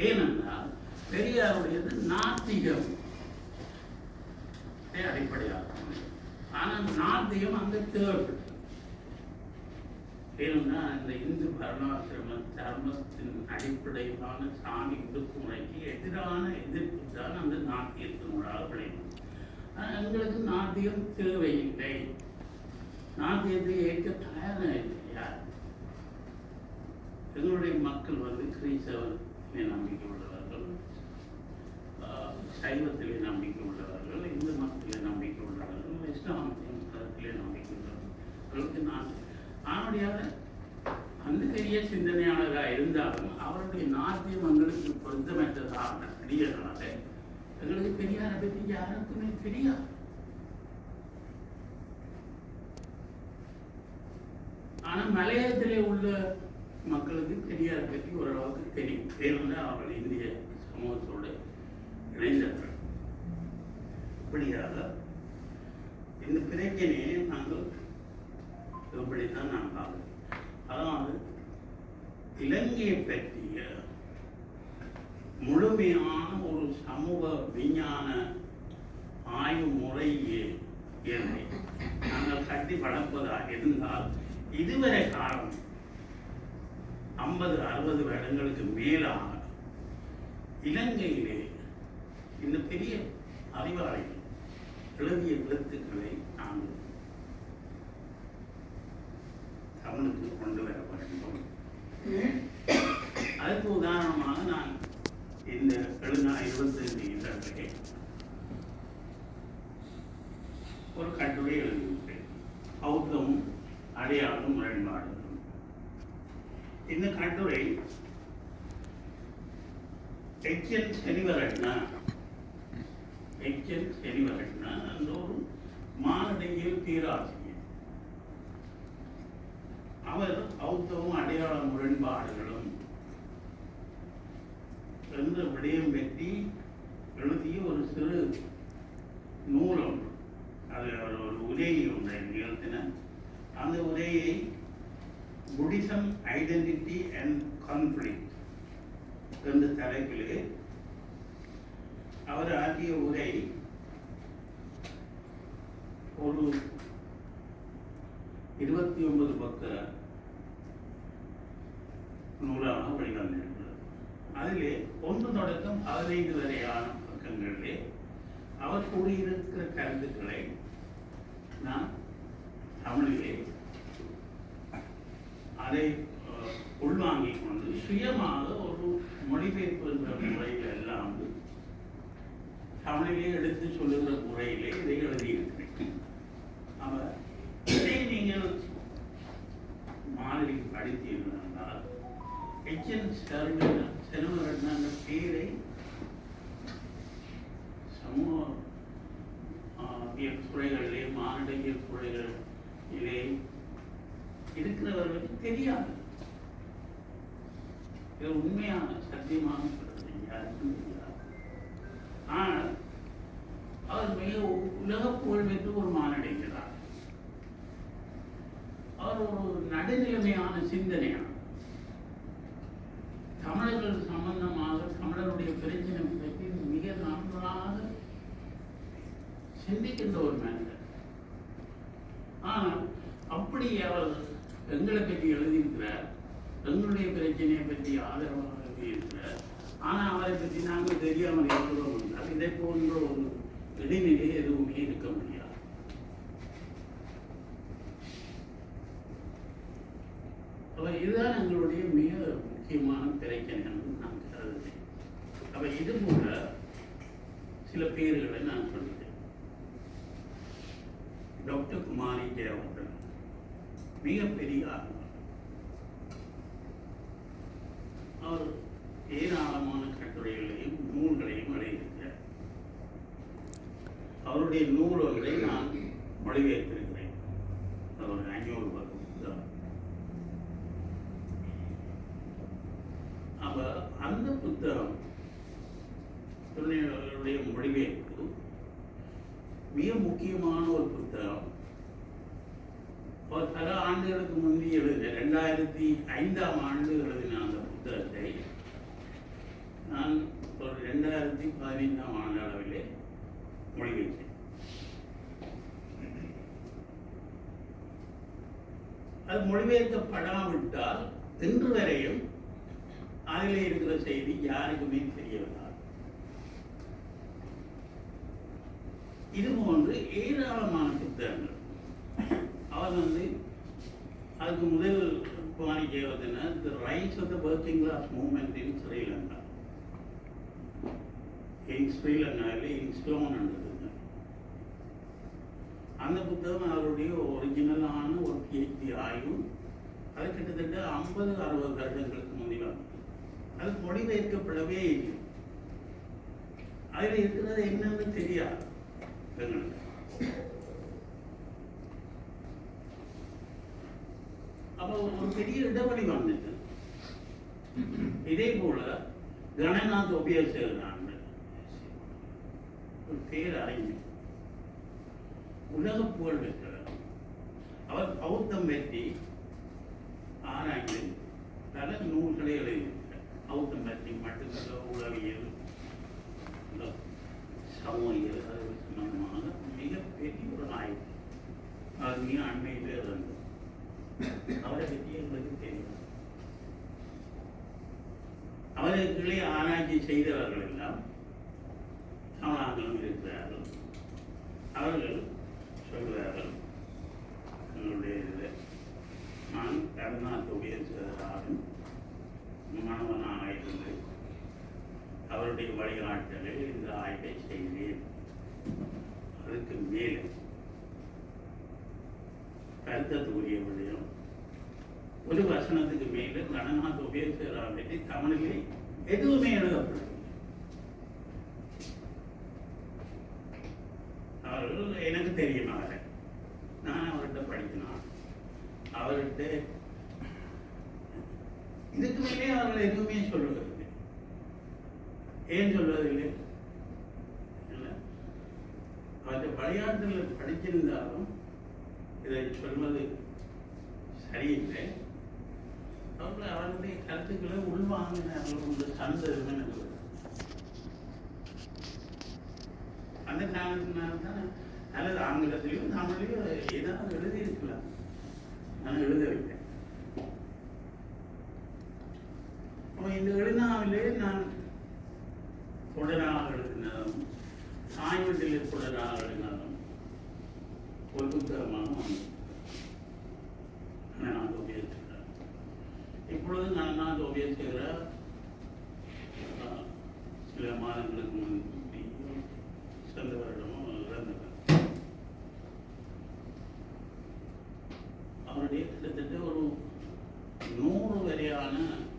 ஏனென்றால் பெரியாருடையது நாத்திகம். அடிப்படையாக. ஆனால் நாத்தியம் அங்கே தேவைப்பட்டது ஏனென்றால் இந்த இந்து வர்ணாசிரம தர்மத்தின் அடிப்படையிலான சாமி ஒடுக்குமுறைக்கு எதிரான எதிர்ப்பு தான் அந்த நாத்தியத்தினூடாக விளையும். எங்களுக்கு நாத்தியம் தேவையில்லை. நாத்தியத்தை ஏற்க தயாராக இல்லை யார் எங்களுடைய மக்கள் வந்து கிறிஸ்தவத்திலே நம்பிக்கை உள்ளவர்கள் ஆஹ், சைவத்திலே நம்பிக்கை உள்ளவர்கள் இந்து மதத்திலே நம்பிக்கை உள்ளவர்கள் இஸ்லாமிய மதத்திலே நம்பிக்கை உள்ளவர்கள். நான் ஆணுடையாக அந்த பெரிய சிந்தனையாளராக இருந்தாலும் அவருடைய நாட்டியம் எங்களுக்கு பொருத்தமற்றதாக தெரியறனால எங்களுக்கு பெரியாரை பற்றி யாருக்குமே தெரியாது. ஆனா மலையத்திலே உள்ள மக்களுக்கு பெரியார் பற்றி ஓரளவுக்கு தெரியும். ஏனென்றால் அவர்கள் இந்திய சமூகத்தோடு இணைந்தவர்கள் இப்படியாக இந்த பிரச்சனையை நாங்கள் இப்படித்தான் நான் பார்க்கிறேன் அதாவது இலங்கையை பற்றிய முழுமையான ஒரு சமூக விஞ்ஞான ஆய்வு முறையே என்னை நாங்கள் கட்டி வளர்ப்பதாக இருந்தால் இதுவரை காலம் ஐம்பது அறுபது வருடங்களுக்கு மேலாக இலங்கையிலே இந்த பெரிய அறிவாளிகள் எழுதிய எழுத்துக்களை நாங்கள் தமிழுக்கு கொண்டு வர வேண்டும் அதுக்கு உதாரணமாக நான் இந்த எழுநா இருபத்தைந்து இதழ்களை ஒரு கட்டுரை எழுதிவிட்டேன் பௌத்தமும் அடையாளம் முரண்பாடுகளும். இந்த கட்டுரை எச்என் செலிவரட்னா எச்என் செலிவரட்னா அந்த ஒரு மானடையில் பேராசிரியர் அவர் பௌத்தமும் அடையாள முரண்பாடுகளும் என்ற விடயம் வெற்றி எழுதிய ஒரு சிறு நூல் ஒன்று அது அவர் ஒரு உரையை ஒன்றை நிகழ்த்தின. அந்த உரையை புடிசம் ஐடென்டிட்டி அண்ட் கான்ஃப்ளிக்ட் என்ற தலைப்பிலே அவர் ஆற்றிய உரை ஒரு இருபத்தி ஒன்பது பக்க நூலாக வெளிவந்திருக்கிறது அதிலே ஒன்று தொடக்கம் பதினைந்து வரையான பக்கங்களிலே அவர் கூறியிருக்கிற கருத்துக்களை நான் தமிழிலே அதை உள்வாங்கிக் கொண்டு சுயமாக ஒரு மொழிபெயர்ப்பு என்ற முறை தமிழிலே எடுத்து சொல்லுகிற முறையிலே இதை எழுதியிருக்கிறேன். அவர் இதை நீங்கள் படித்தீர்கள் எச்என் அந்த பேரை சமூக துறைகளிலே மானிடவியல் துறைகளிலே இருக்கிறவர்களுக்கு தெரியாது. இது உண்மையான சத்தியமான சொல்றது யாருக்கும் உலக புகழ் பெற்று ஒரு மானடைகிறார். அவர் ஒரு நடுநிலைமையான சிந்தனையாளர். தமிழர்கள் சம்பந்தமாக தமிழருடைய பிரச்சனை பற்றி மிக நன்றாக சிந்திக்கின்ற ஒரு மனிதர். ஆனால் அப்படி அவர் எங்களை பற்றி எழுதியிருக்கிறார். எங்களுடைய பிரச்சனையை பற்றி ஆதரவாக இருக்கிறார் ஆனால் அவரை பற்றி நாங்கள் தெரியாமல் இருக்கிறோம் என்றால் இதை போன்ற ஒரு இடைநிலை எதுவுமே இருக்க முடியாது. அப்ப இதுதான் எங்களுடைய மிக முக்கியமான பிரச்சனை நான் கருதுகிறேன். அப்ப இது போல சில பேர்களை நான் சொல்லிட்டேன் டாக்டர் குமாரி ஜெயவர்தன் மிகப்பெரிய ஆர்வம் அவர் ஏராளமான கட்டுரைகளையும் நூல்களையும் எழுதியிருக்கிறார் அவருடைய நூல்களை நான் மொழிபெயர்த்திருக்கிறேன். அது ஒரு ஐநூறு பக்கம் புத்தகம். அப்ப அந்த புத்தகம் திருநெல்வேலியுடைய மொழிபெயர்ப்பு மிக முக்கியமான ஒரு புத்தகம். பல ஆண்டுகளுக்கு முந்தி எழுதின ரெண்டாயிரத்தி ஐந்தாம் ஆண்டு எழுதின அந்த புத்தகத்தை நான் ரெண்டாயிரத்தி பதினைந்தாம் ஆண்டு அளவிலே மொழிபெயர்த்தேன். அது மொழிபெயர்க்கப்படாவிட்டால் இன்று வரையும் அதில் இருக்கிற செய்தி யாருக்குமே தெரியவில்லை. இது போன்று ஏராளமான புத்தகங்கள். அவர் வந்து அதுக்கு முதல் குவானிக்கே வந்துன்னா the rights of the working class movement in Sri Lanka in ஸ்ரீலங்காவில் இன் ஸ்லோன் அந்த புத்தகம் அவருடைய ஒரிஜினலான ஒரு பிஹெச்டி ஆய்வு அது கிட்டத்தட்ட ஐம்பது அறுபது வருடங்களுக்கு முந்தைய அது மொழிபெயர்க்கப்படவே இல்லை அதில் இருக்கிறது என்னன்னு தெரியாது எங்களுக்கு அப்போ ஒரு பெரிய இடைவெளி வந்துட்டு. இதே போல கணநாத் உபயோகிச்சிருந்தாங்க ஒரு பேர் அறிஞர். உலக புகழ் பெற்றவர். அவர் பௌத்தம் வெற்றி ஆராய்ந்து பல நூல்களை எழுதியிருக்கிறார் பௌத்தம் பற்றி மட்டுமல்ல உளவியல். இந்த சமூகியல் அது சம்பந்தமாக மிகப்பெரிய ஒரு நாயகம் அது மிக அண்மையில் இருந்தது அவரை பற்றி எங்களுக்கு தெரியும். அவர்களுக்குள்ளே ஆராய்ச்சி செய்தவர்கள் எல்லாம் தமிழாங்களும் இருக்கிறார்கள். அவர்கள் நான் கருணாத்துடைய மாணவனாக இருந்து அவருடைய வழிகாட்டலில் இந்த ஆய்வை செய்தேன். அதுக்கு மேலே கருத்தத்துக்குரிய விடயம். ஒரு வசனத்துக்கு மேலே கணநாத் உபயோகிக்கிறா பற்றி தமிழிலே எதுவுமே எழுதப்படும் அவர்கள் எனக்கு தெரியுமா நான் அவர்கிட்ட படிக்கணும் அவர்கிட்ட இதுக்கு மேலே அவர்கள் எதுவுமே சொல்லுவதில்லை ஏன் சொல்வதில்லை இல்லை. அவற்றை விளையாட்டில் படிச்சிருந்தாலும் இதை சொல்வது சரியில்லை. அவர்கள் அவர்களுடைய கருத்துக்களை உள்வாங்கினார்கள் உண்டு சந்தர்ப்பம் அந்த காரணத்தினால தான் அல்லது ஆங்கிலத்திலையும் தமிழையும் ஏதாவது எழுதியிருக்கலாம். நான் எழுதவில்லை அப்போ இந்த எழுநாவிலே நான் தொடராக எழுதினதும் ஆய்வத்தில் தொடராக எழுதினதும் ஒரு புத்தகமாக நான் உபயோகிக்கிறேன் இப்பொழுது நான் நான் உபயோகிக்கிற சில மாதங்களுக்கு முன்பு சென்ற வருடம்.